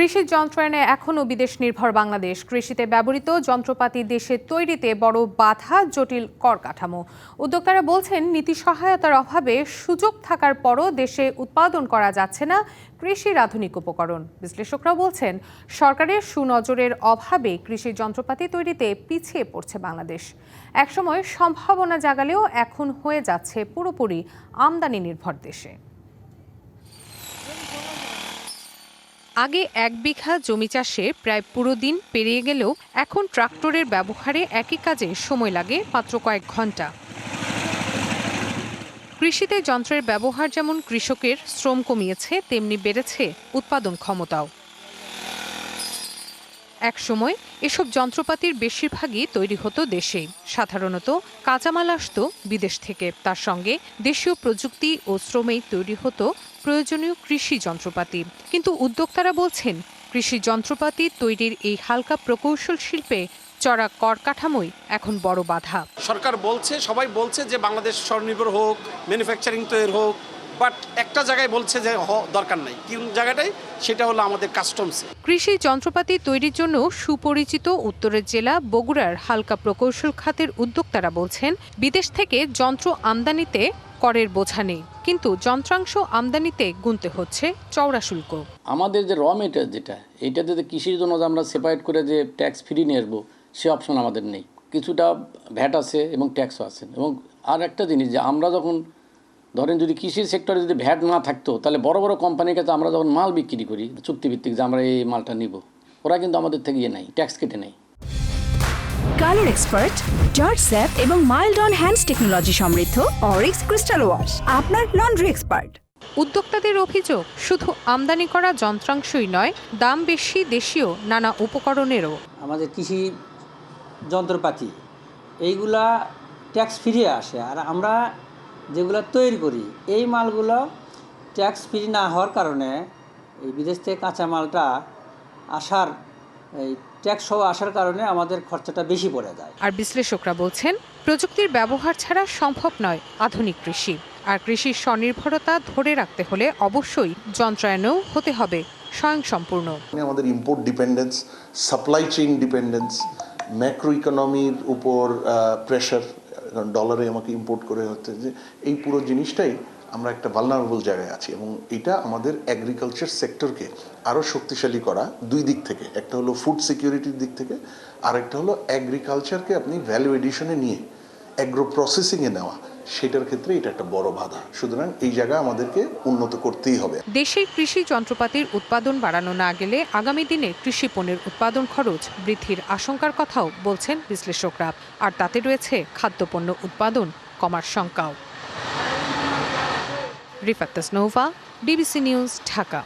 কৃষি যন্ত্রায়নে এখনও বিদেশ নির্ভর বাংলাদেশ। কৃষিতে ব্যবহৃত যন্ত্রপাতি দেশে তৈরিতে বড় বাধা, জটিল কর কাঠামো। উদ্যোক্তারা বলছেন, নীতি সহায়তার অভাবে সুযোগ থাকার পরও দেশে উৎপাদন করা যাচ্ছে না কৃষির আধুনিক উপকরণ। বিশ্লেষকরা বলছেন, সরকারের সুনজরের অভাবে কৃষি যন্ত্রপাতি তৈরিতে পিছিয়ে পড়ছে বাংলাদেশ। একসময় সম্ভাবনা জাগালেও এখন হয়ে যাচ্ছে পুরোপুরি আমদানি নির্ভর দেশে। আগে এক বিঘা জমি চাষে প্রায় পুরো দিন পেরিয়ে গেলেও এখন ট্রাক্টরের ব্যবহারে একই কাজে সময় লাগে মাত্র কয়েক ঘণ্টা। কৃষিতে যন্ত্রের ব্যবহার যেমন কৃষকের শ্রম কমিয়েছে, তেমনি বেড়েছে উৎপাদন ক্ষমতাও। একসময় এসব যন্ত্রপাতির বেশিরভাগই তৈরি হতো দেশেই। সাধারণত কাঁচামাল আসতো বিদেশ থেকে। তার সঙ্গে দেশীয় প্রযুক্তি ও শ্রমেই তৈরি হতো প্রয়োজনীয় কৃষি যন্ত্রপাতি। কিন্তু উদ্যোক্তারা বলছেন, কৃষি যন্ত্রপাতি তৈরির এই হালকা প্রকৌশল শিল্পে চড়া কর কাঠামোই এখন বড় বাধা। সরকার বলছে, সবাই বলছে যে বাংলাদেশ স্বনির্ভর হোক ম্যানুফ্যাকচারিং তৈরি হোক বাট একটা জায়গায় বলছে যে হ- দরকার নাই। কোন জায়গাটাই? সেটা হলো আমাদের কাস্টমসে কৃষি যন্ত্রপাতি তৈরির জন্য সুপরিচিত উত্তরের জেলা বগুড়ার হালকা প্রকৌশল খাতের উদ্যোক্তারা বলছেন বিদেশ থেকে যন্ত্র আমদানিতে করের বোঝা নেই। কিন্তু যন্ত্রাংশ আমদানিতে গুনতে হচ্ছে চওড়া শুল্ক। আমাদের যে র মেটেরিয়াল যেটা এইটা যদি কৃষির জন্য যে আমরা সেপারেট করে যে ট্যাক্স ফ্রি নিয়ে আসব সে অপশন আমাদের নেই। কিছুটা ভ্যাট আছে এবং ট্যাক্সও আছে। এবং আর একটা জিনিস যে আমরা যখন ধরেন যদি কৃষি সেক্টরে যদি ভ্যাট না থাকতো তাহলে বড় বড় কোম্পানির কাছে আমরা যখন মাল বিক্রি করি চুক্তিভিত্তিক যে আমরা এই মালটা নিব ওরা কিন্তু আমাদের থেকে ইয়ে নেই ট্যাক্স কেটে নেই কালার এক্সপার্ট জর্জ স্যাপ এবং মাইল্ড অন হ্যান্ডস টেকনোলজি সমৃদ্ধ অরিক্স ক্রিস্টাল ওয়াশ আপনার লন্ড্রি এক্সপার্ট উদ্যোক্তাদের অভিযোগ শুধু আমদানি করা যন্ত্রাংশই নয় দাম বেশি দেশীয় নানা উপকরণেরও। আমাদের কৃষি যন্ত্রপাতি এইগুলা ট্যাক্স ফিরিয়ে আসে আর আমরা যেগুলো তৈরি করি এই মালগুলো ট্যাক্স ফ্রি না হওয়ার কারণে এই বিদেশ থেকে কাঁচা মালটা আসার এই ট্যাক্স সহ আসার কারণে আমাদের খরচাটা বেশি পড়ে যায়। আর বিশ্লেষকরা বলছেন প্রযুক্তির ব্যবহার ছাড়া সম্ভব নয় আধুনিক কৃষি। আর কৃষির স্বনির্ভরতা ধরে রাখতে হলে অবশ্যই যন্ত্রায়নেও হতে হবে স্বয়ংসম্পূর্ণ। আমাদের import dependence supply chain dependence macro ইকোনমির উপর প্রেশার ডলারে আমাকে ইম্পোর্ট করে হচ্ছে যে এই পুরো জিনিসটাই আমরা একটা ভালনারেবল জায়গায় আছি এবং এটা আমাদের অ্যাগ্রিকালচার সেক্টরকে আরও শক্তিশালী করা দুই দিক থেকে। একটা হলো ফুড সিকিউরিটির দিক থেকে আর একটা হলো অ্যাগ্রিকালচারকে আপনি ভ্যালু এডিশনে নিয়ে অ্যাগ্রো প্রসেসিংয়ে নেওয়া, সেটার ক্ষেত্রে এটা একটা বড় বাধা। সুতরাং এই জায়গা আমাদেরকে উন্নত করতেই হবে। দেশের কৃষি যন্ত্রপাতির উৎপাদন বাড়ানো না গেলে আগামী দিনে কৃষি পণ্যের উৎপাদন খরচ বৃদ্ধির আশঙ্কার কথাও বলছেন বিশ্লেষকরা। আর তাতে রয়েছে খাদ্যপণ্য উৎপাদন কমার শঙ্কাও। Rifat Tasnova DBC news, Dhaka.